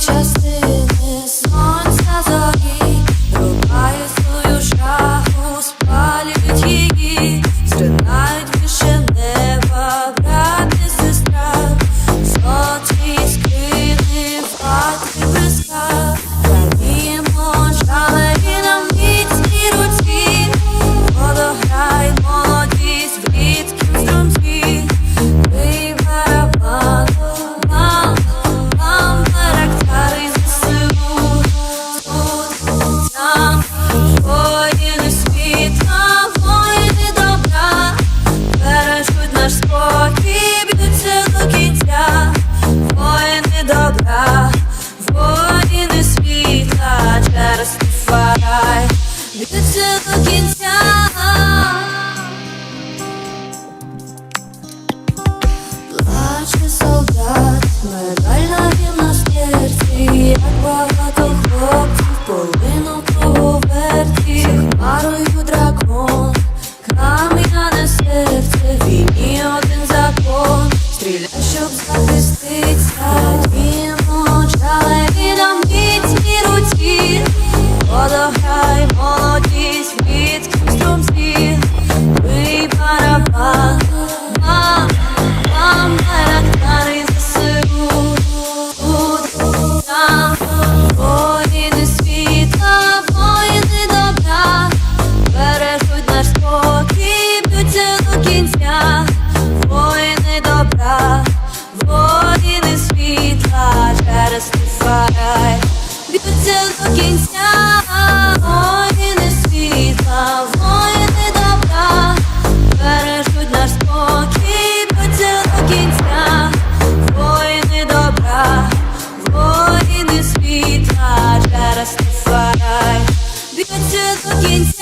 just до кінця. Плаче солдат, медаль на гімна смерті, як багато хлопців, полинув круговерті, хмарою дракон, кам'яне серце, війні один закон, стріляй, щоб захиститься, б'ються до кінця, воїни світла, воїни добра, бережуть наш спокій, б'ються до кінця, воїни добра, воїни світла, через фарай, б'ються до кінця.